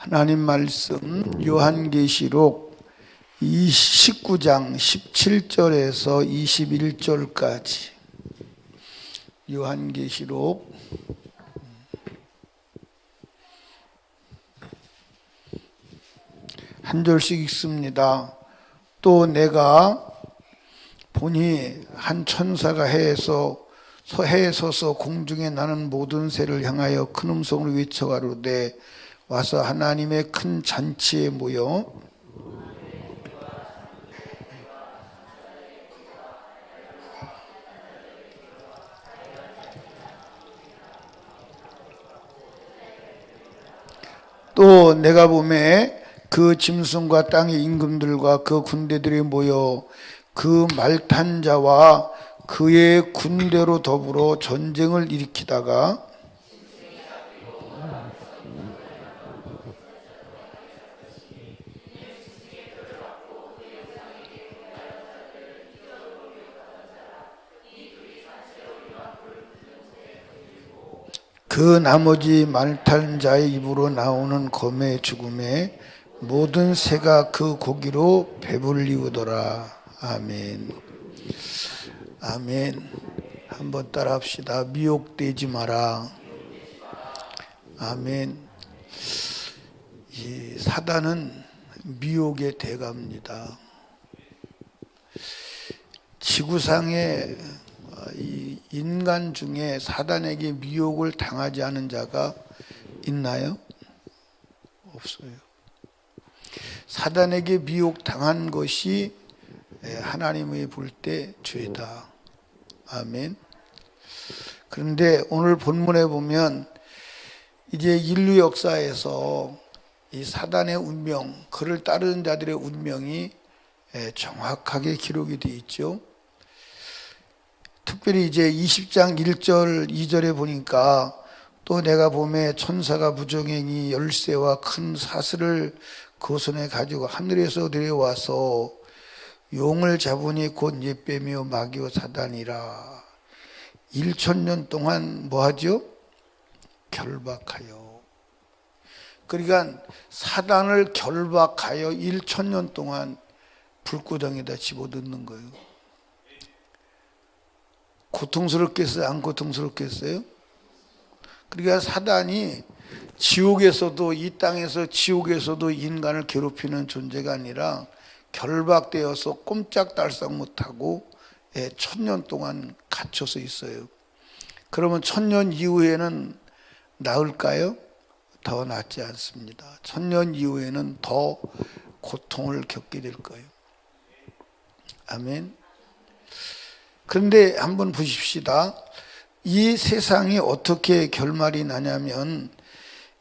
하나님 말씀 요한계시록 19장 17절에서 21절까지 요한계시록 한 절씩 읽습니다. 또 내가 보니 한 천사가 해에서 해에 서서 공중에 나는 모든 새를 향하여 큰 음성으로 외쳐 가로되 와서 하나님의 큰 잔치에 모여 또 내가 보매 그 짐승과 땅의 임금들과 그 군대들이 모여 그 말탄 자와 그의 군대로 더불어 전쟁을 일으키다가 그 나머지 말탄 자의 입으로 나오는 검의 죽음에 모든 새가 그 고기로 배불리우더라. 아멘. 아멘. 한번 따라 합시다. 미혹되지 마라. 아멘. 이 사단은 미혹의 대가입니다. 지구상에 이 인간 중에 사단에게 미혹을 당하지 않은 자가 있나요? 없어요. 사단에게 미혹 당한 것이 하나님의 볼 때 죄다. 아멘. 그런데 오늘 본문에 보면 이제 인류 역사에서 이 사단의 운명, 그를 따르는 자들의 운명이 정확하게 기록이 되어 있죠. 특별히 이제 20장 1절, 2절에 보니까 또 내가 봄에 천사가 부정행이 열쇠와 큰 사슬을 그 손에 가지고 하늘에서 내려와서 용을 잡으니 곧 예빼며 마귀와 사단이라. 1천년 동안 뭐하죠? 결박하여. 그러니까 사단을 결박하여 1천년 동안 불구덩이다 집어넣는 거예요 고통스럽겠어요? 안 고통스럽겠어요? 그러니까 사단이 지옥에서도 이 땅에서 지옥에서도 인간을 괴롭히는 존재가 아니라 결박되어서 꼼짝달싹 못하고 예, 천년 동안 갇혀서 있어요. 그러면 천년 이후에는 나을까요? 더 낫지 않습니다. 천년 이후에는 더 고통을 겪게 될 거예요. 아멘. 그런데 한번 보십시다. 이 세상이 어떻게 결말이 나냐면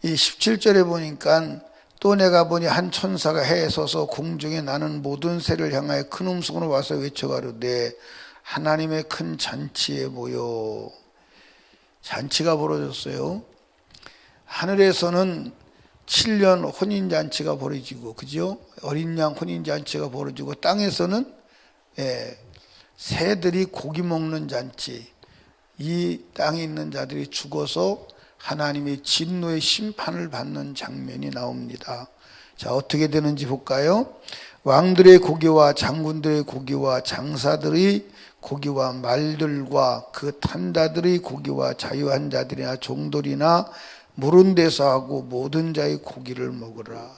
이 17절에 보니까 또 내가 보니 한 천사가 해에 서서 공중에 나는 모든 새를 향하여 큰 음성으로 와서 외쳐가로되 하나님의 큰 잔치에 모여 잔치가 벌어졌어요. 하늘에서는 7년 혼인 잔치가 벌어지고 그죠? 어린 양 혼인 잔치가 벌어지고 땅에서는 예, 새들이 고기 먹는 잔치 이 땅에 있는 자들이 죽어서 하나님의 진노의 심판을 받는 장면이 나옵니다. 자, 어떻게 되는지 볼까요? 왕들의 고기와 장군들의 고기와 장사들의 고기와 말들과 그 탄다들의 고기와 자유한 자들이나 종들이나 물은 데서 하고 모든 자의 고기를 먹으라.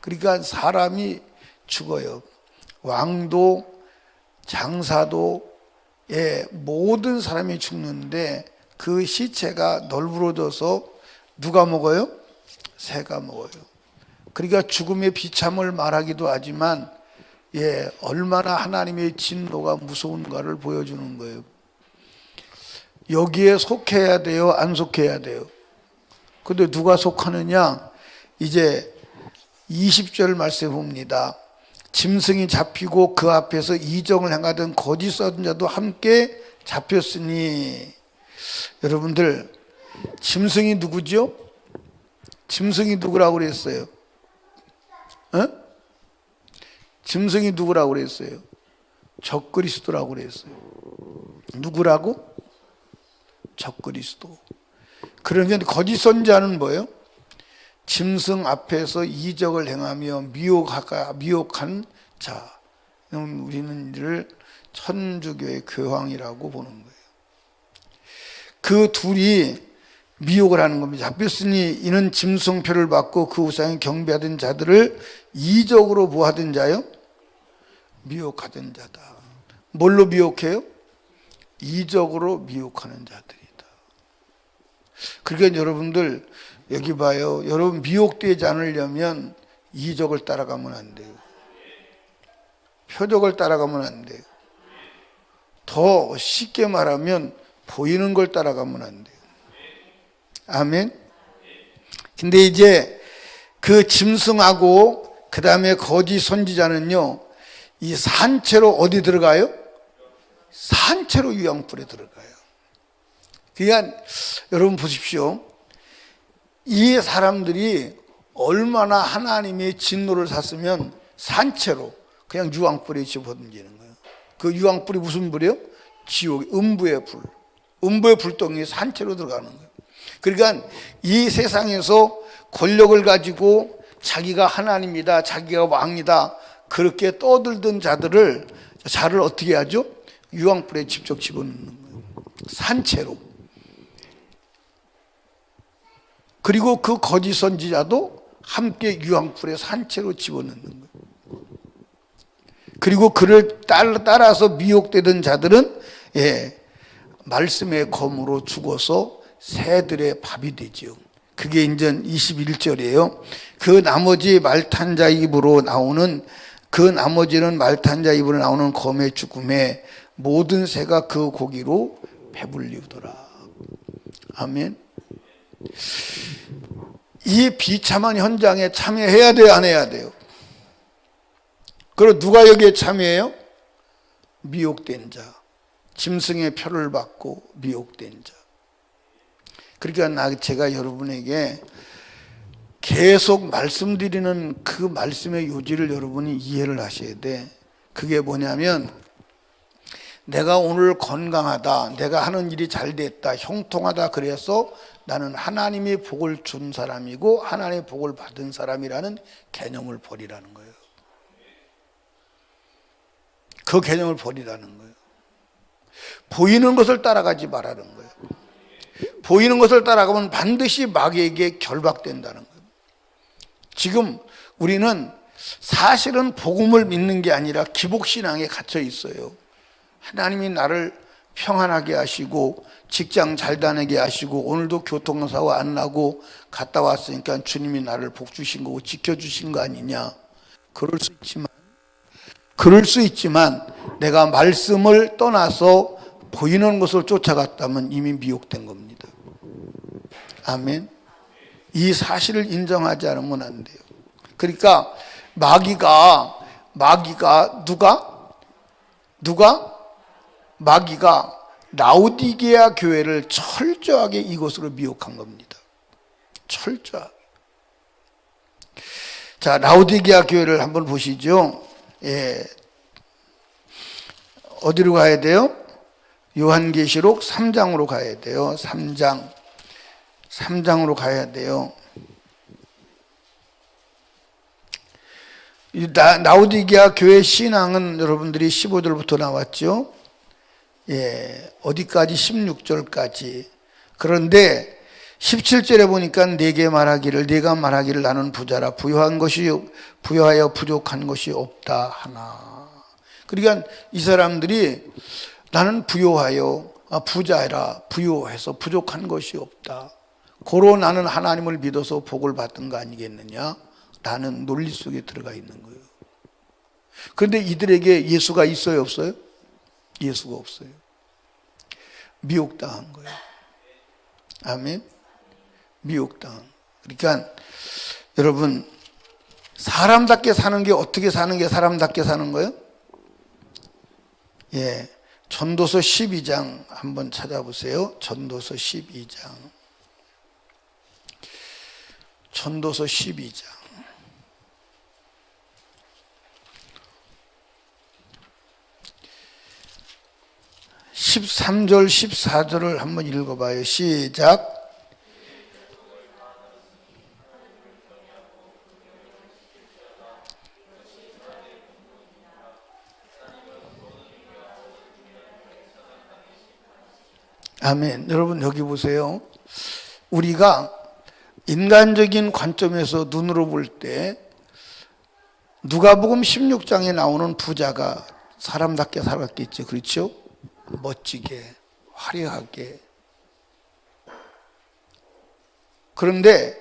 그러니까 사람이 죽어요. 왕도 장사도 예, 모든 사람이 죽는데 그 시체가 널브러져서 누가 먹어요? 새가 먹어요. 그러니까 죽음의 비참을 말하기도 하지만 예, 얼마나 하나님의 진노가 무서운가를 보여주는 거예요. 여기에 속해야 돼요? 안 속해야 돼요? 근데 누가 속하느냐? 이제 20절 말씀 봅니다. 짐승이 잡히고 그 앞에서 이정을 행하던 거짓 선자도 함께 잡혔으니 여러분들 짐승이 누구죠? 짐승이 누구라고 그랬어요? 어? 짐승이 누구라고 그랬어요? 적그리스도라고 그랬어요. 누구라고? 적그리스도. 그러면 거짓 선자는 뭐예요? 짐승 앞에서 이적을 행하며 미혹하가 미혹한 자. 우리는 이를 천주교의 교황이라고 보는 거예요. 그 둘이 미혹을 하는 겁니다. 잡혔으니 이는 짐승표를 받고 그 우상에 경배하던 자들을 이적으로 뭐하던 자요? 미혹하던 자다. 뭘로 미혹해요? 이적으로 미혹하는 자들이다. 그러니까 여러분들 여기 봐요. 여러분 미혹되지 않으려면 이적을 따라가면 안 돼요. 표적을 따라가면 안 돼요. 더 쉽게 말하면 보이는 걸 따라가면 안 돼요. 아멘. 근데 이제 그 짐승하고 그 다음에 거짓 선지자는요, 이 산채로 어디 들어가요? 산채로 유황불에 들어가요. 그러니까 여러분 보십시오. 이 사람들이 얼마나 하나님의 진노를 샀으면 산채로 그냥 유황불에 집어던지는 거예요. 그 유황불이 무슨 불이요? 지옥, 음부의 불. 음부의 불똥이 산채로 들어가는 거예요. 그러니까 이 세상에서 권력을 가지고 자기가 하나님이다, 자기가 왕이다, 그렇게 떠들던 자들을, 자를 어떻게 하죠? 유황불에 직접 집어넣는 거예요. 산채로. 그리고 그 거짓 선지자도 함께 유황불에 산채로 집어넣는 거예요. 그리고 그를 따라서 미혹되던 자들은 예, 말씀의 검으로 죽어서 새들의 밥이 되지요. 그게 이제 21절이에요. 그 나머지 말탄 자 입으로 나오는 그 나머지는 말탄 자 입으로 나오는 검의 죽음에 모든 새가 그 고기로 배불리우더라. 아멘. 이 비참한 현장에 참여해야 돼요, 안 해야 돼요? 그리고 누가 여기에 참여해요? 미혹된 자. 짐승의 표를 받고 미혹된 자. 그러니까 나 제가 여러분에게 계속 말씀드리는 그 말씀의 요지를 여러분이 이해를 하셔야 돼. 그게 뭐냐면 내가 오늘 건강하다, 내가 하는 일이 잘 됐다, 형통하다 그래서 나는 하나님의 복을 준 사람이고 하나님의 복을 받은 사람이라는 개념을 버리라는 거예요. 그 개념을 버리라는 거예요. 보이는 것을 따라가지 말라는 거예요. 보이는 것을 따라가면 반드시 마귀에게 결박된다는 거예요. 지금 우리는 사실은 복음을 믿는 게 아니라 기복신앙에 갇혀 있어요. 하나님이 나를 평안하게 하시고 직장 잘 다니게 하시고 오늘도 교통사고 안 나고 갔다 왔으니까 주님이 나를 복 주신 거고 지켜주신 거 아니냐. 그럴 수 있지만 그럴 수 있지만 내가 말씀을 떠나서 보이는 것을 쫓아갔다면 이미 미혹된 겁니다. 아멘. 이 사실을 인정하지 않으면 안 돼요. 그러니까 마귀가 마귀가 누가 누가 마귀가 라우디게아 교회를 철저하게 이것으로 미혹한 겁니다. 철저하게. 자, 라우디게아 교회를 한번 보시죠. 예. 어디로 가야 돼요? 요한계시록 3장으로 가야 돼요. 3장. 3장으로 가야 돼요. 나우디기아 교회 신앙은 여러분들이 15절부터 나왔죠. 예, 어디까지 16절까지. 그런데 17절에 보니까 내게 말하기를 내가 말하기를 나는 부자라 부여한 것이 부여하여 부족한 것이 없다 하나. 그러니까 이 사람들이 나는 부여하여 아, 부자라 부여해서 부족한 것이 없다. 고로 나는 하나님을 믿어서 복을 받은 거 아니겠느냐? 라는 논리 속에 들어가 있는 거예요. 그런데 이들에게 예수가 있어요, 없어요? 예수가 없어요. 미혹당한 거예요. 아멘. 미혹당. 그러니까 여러분 사람답게 사는 게 어떻게 사는 게 사람답게 사는 거예요? 예. 전도서 12장 한번 찾아보세요. 전도서 12장. 전도서 12장. 13절 14절을 한번 읽어봐요. 시작. 아멘. 여러분 여기 보세요. 우리가 인간적인 관점에서 눈으로 볼 때 누가복음 16장에 나오는 부자가 사람답게 살았겠죠. 그렇죠? 멋지게, 화려하게. 그런데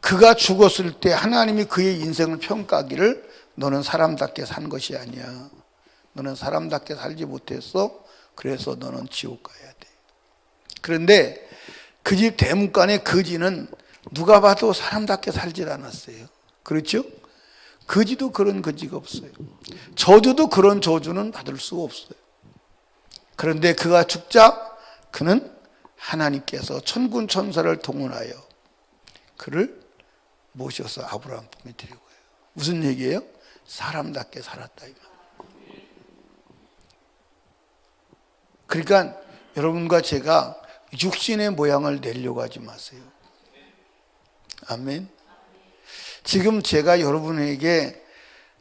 그가 죽었을 때 하나님이 그의 인생을 평가하기를 너는 사람답게 산 것이 아니야. 너는 사람답게 살지 못했어. 그래서 너는 지옥 가야 돼. 그런데 그 집 대문간의 거지는 누가 봐도 사람답게 살질 않았어요. 그렇죠? 거지도 그런 거지가 없어요. 저주도 그런 저주는 받을 수가 없어요. 그런데 그가 죽자 그는 하나님께서 천군 천사를 동원하여 그를 모셔서 아브라함 품에 드리고 요 무슨 얘기예요? 사람답게 살았다 이 말. 그러니까 여러분과 제가 육신의 모양을 내려고 하지 마세요. 아멘. 지금 제가 여러분에게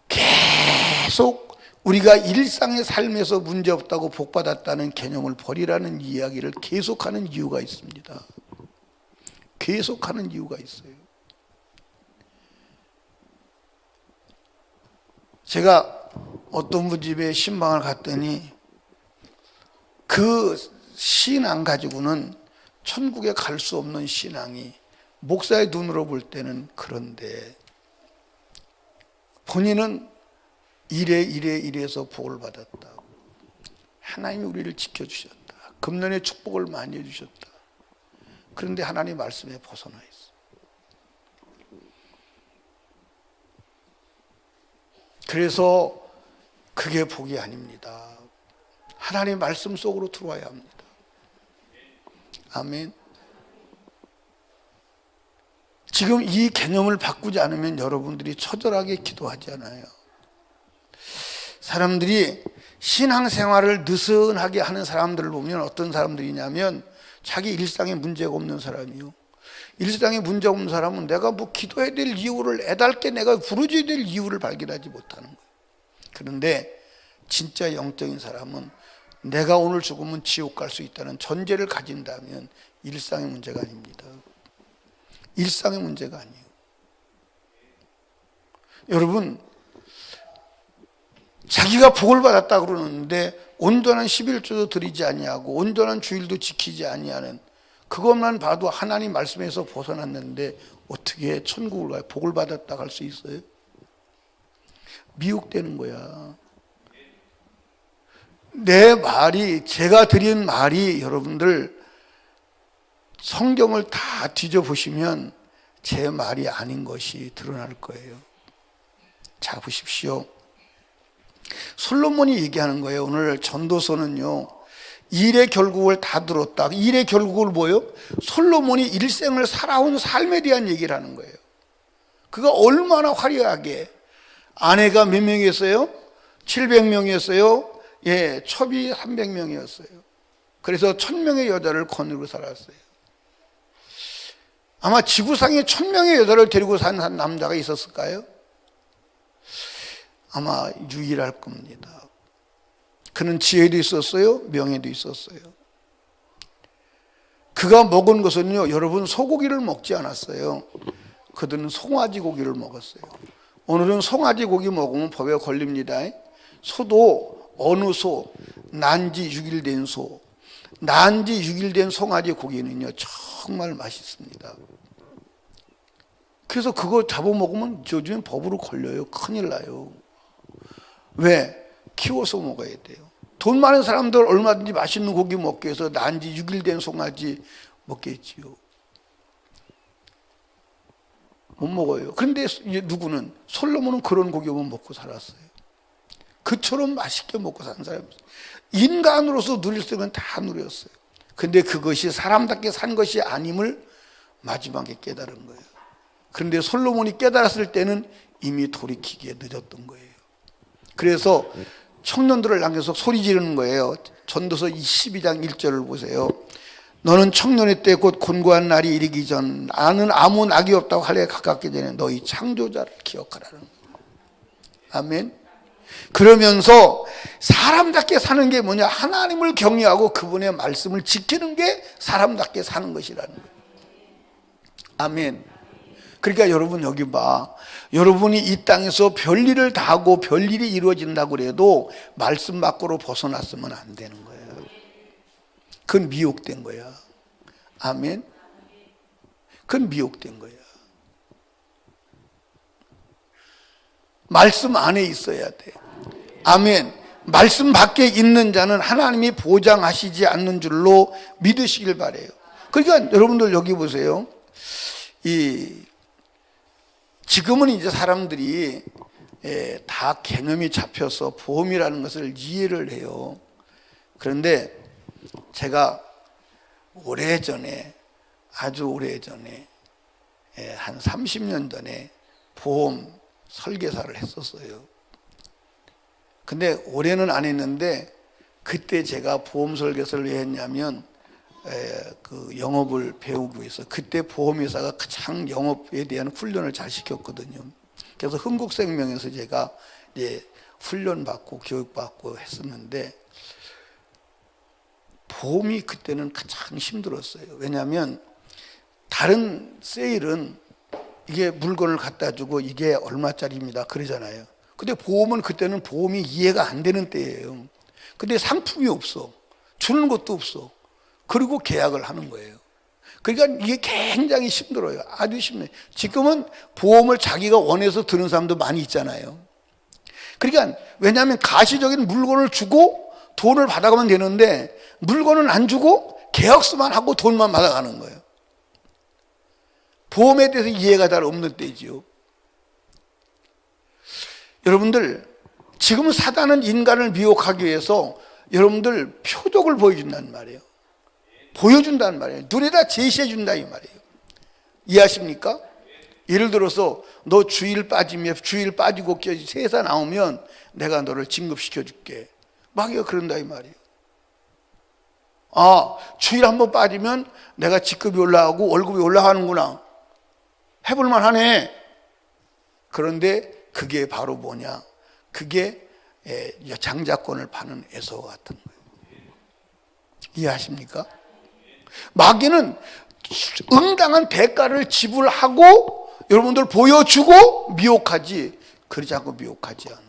계속 우리가 일상의 삶에서 문제 없다고 복받았다는 개념을 버리라는 이야기를 계속하는 이유가 있습니다. 계속하는 이유가 있어요. 제가 어떤 분 집에 신방을 갔더니 그 신앙 가지고는 천국에 갈 수 없는 신앙이 목사의 눈으로 볼 때는 그런데 본인은 이래 이래 이래서 복을 받았다. 하나님이 우리를 지켜주셨다. 금년에 축복을 많이 해주셨다. 그런데 하나님 말씀에 벗어나 있어. 그래서 그게 복이 아닙니다. 하나님 말씀 속으로 들어와야 합니다. 아멘. 지금 이 개념을 바꾸지 않으면 여러분들이 처절하게 기도하지 않아요. 사람들이 신앙생활을 느슨하게 하는 사람들을 보면 어떤 사람들이냐면 자기 일상에 문제가 없는 사람이요. 일상에 문제 없는 사람은 내가 뭐 기도해야 될 이유를 애달게 내가 부르줘야 될 이유를 발견하지 못하는 거예요. 그런데 진짜 영적인 사람은 내가 오늘 죽으면 지옥 갈 수 있다는 전제를 가진다면 일상의 문제가 아닙니다. 일상의 문제가 아니에요. 여러분, 자기가 복을 받았다 그러는데 온전한 11조도 드리지 아니하고 온전한 주일도 지키지 아니하는 그것만 봐도 하나님 말씀에서 벗어났는데 어떻게 천국을 가요? 복을 받았다 할수 있어요? 미혹되는 거야. 내 말이 제가 드린 말이 여러분들 성경을 다 뒤져 보시면 제 말이 아닌 것이 드러날 거예요. 자, 보십시오. 솔로몬이 얘기하는 거예요. 오늘 전도서는요. 일의 결국을 다 들었다. 일의 결국을 뭐요? 솔로몬이 일생을 살아온 삶에 대한 얘기를 하는 거예요. 그가 얼마나 화려하게 아내가 몇 명이었어요? 700명이었어요. 예, 첩이 300명이었어요. 그래서 1000명의 여자를 거느리고 살았어요. 아마 지구상에 1000명의 여자를 데리고 산 남자가 있었을까요? 아마 유일할 겁니다. 그는 지혜도 있었어요. 명예도 있었어요. 그가 먹은 것은요, 여러분 소고기를 먹지 않았어요. 그들은 송아지 고기를 먹었어요. 오늘은 송아지 고기 먹으면 법에 걸립니다. 소도 어느 소, 난지 6일 된 소, 난지 6일 된 송아지 고기는요, 정말 맛있습니다. 그래서 그거 잡아먹으면 요즘에 법으로 걸려요. 큰일 나요. 왜? 키워서 먹어야 돼요. 돈 많은 사람들 얼마든지 맛있는 고기 먹기 위해서 난지 6일 된 송아지 먹겠지요. 못 먹어요. 그런데 누구는 솔로몬은 그런 고기만 먹고 살았어요. 그처럼 맛있게 먹고 산 사람 인간으로서 누릴 수 있는 다 누렸어요. 근데 그것이 사람답게 산 것이 아님을 마지막에 깨달은 거예요. 그런데 솔로몬이 깨달았을 때는 이미 돌이키기에 늦었던 거예요. 그래서 청년들을 향해서 소리 지르는 거예요. 전도서 12장 1절을 보세요. 너는 청년의 때 곧 곤고한 날이 이르기 전 나는 아무 낙이 없다고 할래 가깝게 되는 너희 창조자를 기억하라는. 아멘. 그러면서 사람답게 사는 게 뭐냐? 하나님을 경외하고 그분의 말씀을 지키는 게 사람답게 사는 것이라는 거예요. 아멘. 그러니까 여러분 여기 봐. 여러분이 이 땅에서 별일을 다 하고 별일이 이루어진다고 그래도 말씀 밖으로 벗어났으면 안 되는 거예요. 그건 미혹된 거야. 아멘. 그건 미혹된 거야. 말씀 안에 있어야 돼. 아멘. 말씀 밖에 있는 자는 하나님이 보장하시지 않는 줄로 믿으시길 바래요. 그러니까 여러분들 여기 보세요. 이 지금은 이제 사람들이 예, 다 개념이 잡혀서 보험이라는 것을 이해를 해요. 그런데 제가 오래전에 아주 오래전에 예, 한 30년 전에 보험 설계사를 했었어요. 근데 올해는 안 했는데 그때 제가 보험 설계사를 왜 했냐면 그 영업을 배우기 위해서 그때 보험회사가 가장 영업에 대한 훈련을 잘 시켰거든요. 그래서 흥국생명에서 제가 이제 훈련 받고 교육 받고 했었는데 보험이 그때는 가장 힘들었어요. 왜냐하면 다른 세일은 이게 물건을 갖다 주고 이게 얼마짜리입니다. 그러잖아요. 근데 보험은 그때는 보험이 이해가 안 되는 때예요. 근데 상품이 없어. 주는 것도 없어. 그리고 계약을 하는 거예요. 그러니까 이게 굉장히 힘들어요. 아주 힘들어요. 지금은 보험을 자기가 원해서 드는 사람도 많이 있잖아요. 그러니까 왜냐하면 가시적인 물건을 주고 돈을 받아가면 되는데 물건은 안 주고 계약서만 하고 돈만 받아가는 거예요. 보험에 대해서 이해가 잘 없는 때지요. 여러분들 지금 사단은 인간을 미혹하기 위해서 여러분들 표적을 보여준다는 말이에요. 보여준다는 말이에요. 눈에다 제시해준다 이 말이에요. 이해하십니까? 예를 들어서 너 주일 빠지면 주일 빠지고 세사 나오면 내가 너를 진급시켜 줄게. 막이가 그런다 이 말이에요. 아, 주일 한번 빠지면 내가 직급이 올라가고 월급이 올라가는구나. 해볼만 하네. 그런데 그게 바로 뭐냐? 그게 장자권을 파는 애서와 같은 거예요. 이해하십니까? 마귀는 응당한 대가를 지불하고 여러분들 보여주고 미혹하지 그러지 않고 미혹하지 않아.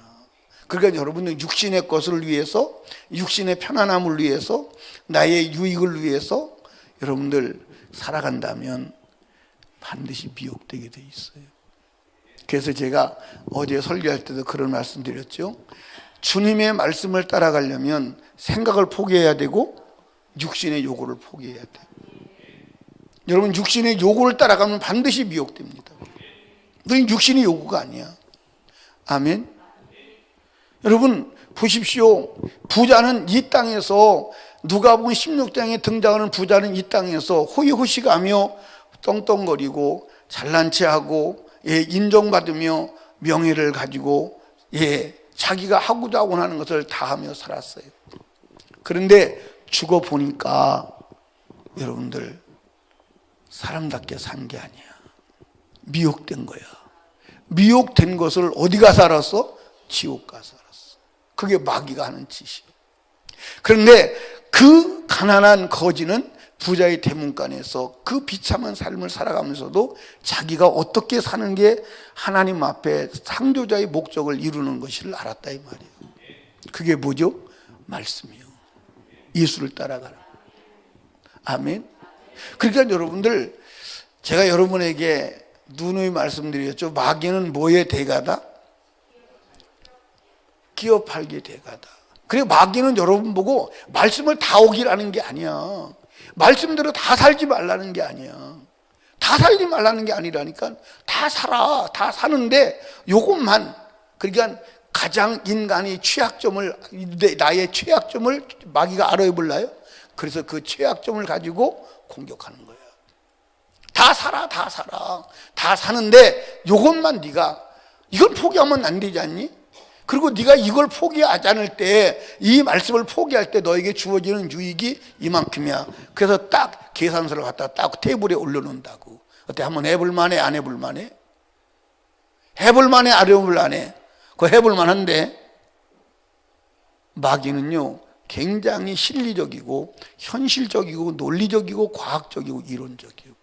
그러니까 여러분들 육신의 것을 위해서 육신의 편안함을 위해서 나의 유익을 위해서 여러분들 살아간다면 반드시 미혹되게 돼 있어요. 그래서 제가 어제 설교할 때도 그런 말씀 드렸죠. 주님의 말씀을 따라가려면 생각을 포기해야 되고 육신의 요구를 포기해야 돼. 여러분 육신의 요구를 따라가면 반드시 미혹됩니다. 너희 육신의 요구가 아니야. 아멘. 여러분 보십시오. 부자는 이 땅에서 누가 보면 16장에 등장하는 부자는 이 땅에서 호의호식하며 떵떵거리고 잘난 체하고 예, 인정받으며 명예를 가지고 예, 자기가 하고자 원하는 것을 다 하며 살았어요. 그런데 죽어 보니까 여러분들 사람답게 산 게 아니야. 미혹된 거야. 미혹된 것을 어디가 살았어? 지옥 가 살았어. 그게 마귀가 하는 짓이에요. 그런데 그 가난한 거지는 부자의 대문간에서 그 비참한 삶을 살아가면서도 자기가 어떻게 사는 게 하나님 앞에 상조자의 목적을 이루는 것을 알았다 이 말이에요. 그게 뭐죠? 말씀이요. 예수를 따라가라. 아멘. 그러니까 여러분들 제가 여러분에게 누누이 말씀드렸죠. 마귀는 뭐의 대가다? 기어 팔기 대가다. 그래 마귀는 여러분 보고 말씀을 다 오기라는 게 아니야. 말씀대로 다 살지 말라는 게 아니야. 다 살지 말라는 게 아니라니까 다 살아. 다 사는데 요것만 그러니까 가장 인간이 취약점을 나의 취약점을 마귀가 알아야 몰라요. 그래서 그 취약점을 가지고 공격하는 거야. 다 살아, 다 살아. 다 사는데 요것만 네가 이걸 포기하면 안 되지 않니? 그리고 네가 이걸 포기하지 않을 때 이 말씀을 포기할 때 너에게 주어지는 유익이 이만큼이야. 그래서 딱 계산서를 갖다 딱 테이블에 올려놓는다고. 어때? 한번 해볼 만해? 안 해볼 만해? 해볼 만해? 안 해볼 만해? 그거 해볼 만한데? 마귀는요, 굉장히 실리적이고, 현실적이고, 논리적이고, 과학적이고, 이론적이고.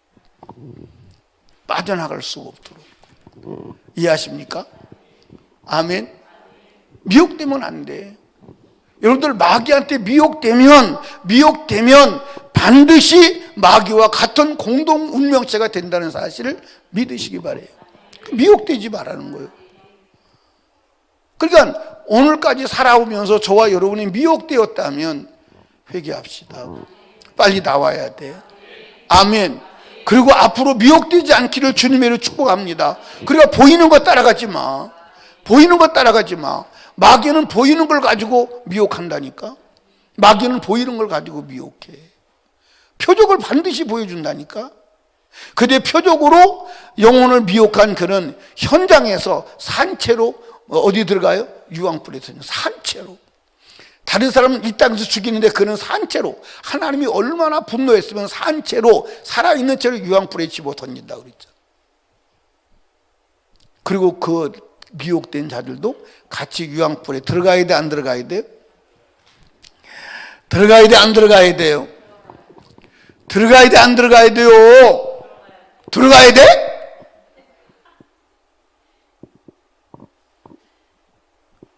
빠져나갈 수가 없도록. 이해하십니까? 아멘? 미혹되면 안 돼. 여러분들 마귀한테 미혹되면, 미혹되면 반드시 마귀와 같은 공동 운명체가 된다는 사실을 믿으시기 바래요. 미혹되지 말라는 거예요. 그러니까 오늘까지 살아오면서 저와 여러분이 미혹되었다면 회개합시다. 빨리 나와야 돼. 아멘. 그리고 앞으로 미혹되지 않기를 주님으로 축복합니다. 그러니까 보이는 거 따라가지 마. 보이는 거 따라가지 마. 마귀는 보이는 걸 가지고 미혹한다니까. 마귀는 보이는 걸 가지고 미혹해. 표적을 반드시 보여준다니까. 그대 표적으로 영혼을 미혹한 그는 현장에서 산채로 어디 들어가요? 유황불에 서 산채로. 다른 사람은 이 땅에서 죽이는데 그는 산채로 하나님이 얼마나 분노했으면 산채로 살아있는 채로 유황불에 집어 던진다 그랬죠. 그리고 그 미혹된 자들도 같이 유황불에 들어가야 돼, 안 들어가야 돼요? 들어가야 돼, 안 들어가야 돼요? 들어가야 돼, 안 들어가야 돼요? 들어가야 돼?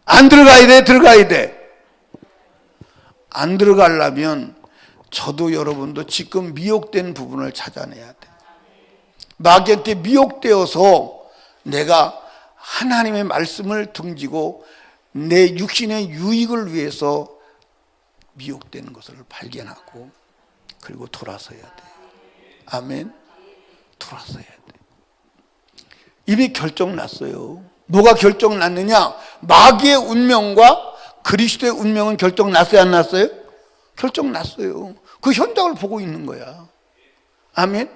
안 들어가야 돼, 들어가야 돼. 안 들어가려면 저도 여러분도 지금 미혹된 부분을 찾아내야 돼. 마귀한테 미혹되어서 내가 하나님의 말씀을 등지고 내 육신의 유익을 위해서 미혹된 것을 발견하고 그리고 돌아서야 돼. 아멘. 돌아서야 돼. 이미 결정 났어요. 뭐가 결정 났느냐? 마귀의 운명과 그리스도의 운명은 결정 났어요, 안 났어요? 결정 났어요. 그 현장을 보고 있는 거야. 아멘.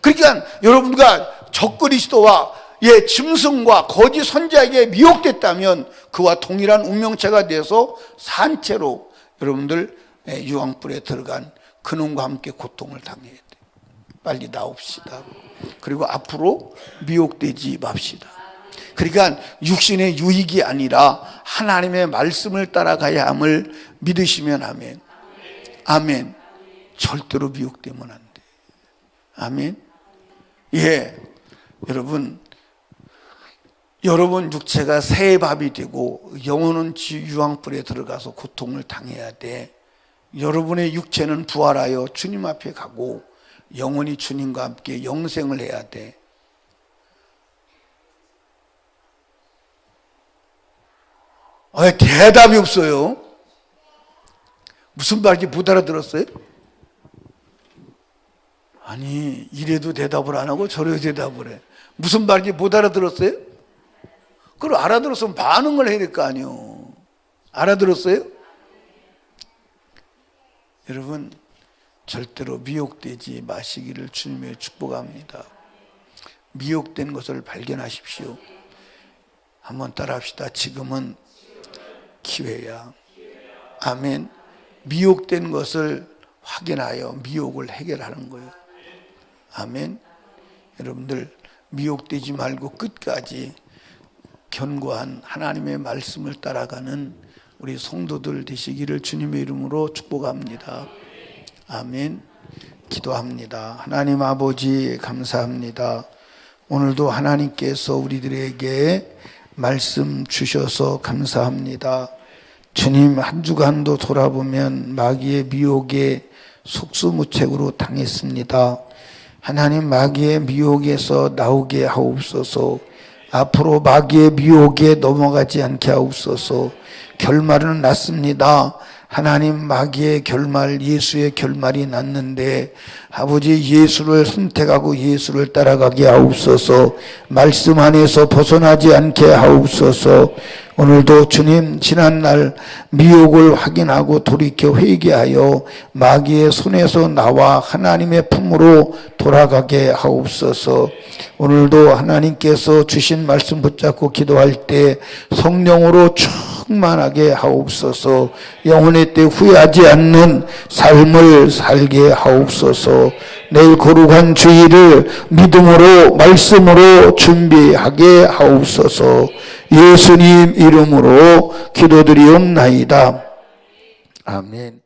그러니까 여러분과 적그리스도와 예, 짐승과 거짓 선자에게 미혹됐다면 그와 동일한 운명체가 돼서 산채로 여러분들 예, 유황불에 들어간 그놈과 함께 고통을 당해야 돼. 빨리 나옵시다. 그리고 앞으로 미혹되지 맙시다. 그러니까 육신의 유익이 아니라 하나님의 말씀을 따라가야 함을 믿으시면 아멘. 아멘. 절대로 미혹되면 안 돼. 아멘. 예. 여러분, 여러분 육체가 새 밥이 되고 영혼은 유황불에 들어가서 고통을 당해야 돼. 여러분의 육체는 부활하여 주님 앞에 가고 영혼이 주님과 함께 영생을 해야 돼. 아, 대답이 없어요. 무슨 말인지 못 알아들었어요? 아니, 이래도 대답을 안 하고 저래도 대답을 해. 무슨 말인지 못 알아들었어요? 그걸 알아들었으면 반응을 해야 될 거 아니요. 알아들었어요? 여러분, 절대로 미혹되지 마시기를 주님의 축복합니다. 미혹된 것을 발견하십시오. 한번 따라 합시다. 지금은 기회야. 아멘. 미혹된 것을 확인하여 미혹을 해결하는 거예요. 아멘. 여러분들 미혹되지 말고 끝까지 견고한 하나님의 말씀을 따라가는 우리 성도들 되시기를 주님의 이름으로 축복합니다. 아멘. 기도합니다. 하나님 아버지 감사합니다. 오늘도 하나님께서 우리들에게 말씀 주셔서 감사합니다. 주님 한 주간도 돌아보면 마귀의 미혹에 속수무책으로 당했습니다. 하나님 마귀의 미혹에서 나오게 하옵소서. 앞으로 마귀의 미혹에 넘어가지 않게 하옵소서. 결말은 났습니다. 하나님 마귀의 결말, 예수의 결말이 났는데 아버지 예수를 선택하고 예수를 따라가게 하옵소서. 말씀 안에서 벗어나지 않게 하옵소서. 오늘도 주님 지난날 미혹을 확인하고 돌이켜 회개하여 마귀의 손에서 나와 하나님의 품으로 돌아가게 하옵소서. 오늘도 하나님께서 주신 말씀 붙잡고 기도할 때 성령으로 충만하게 하옵소서 영혼의 때 후회하지 않는 삶을 살게 하옵소서 내일 거룩한 주일을 믿음으로 말씀으로 준비하게 하옵소서 예수님 이름으로 기도드리옵나이다. 아멘.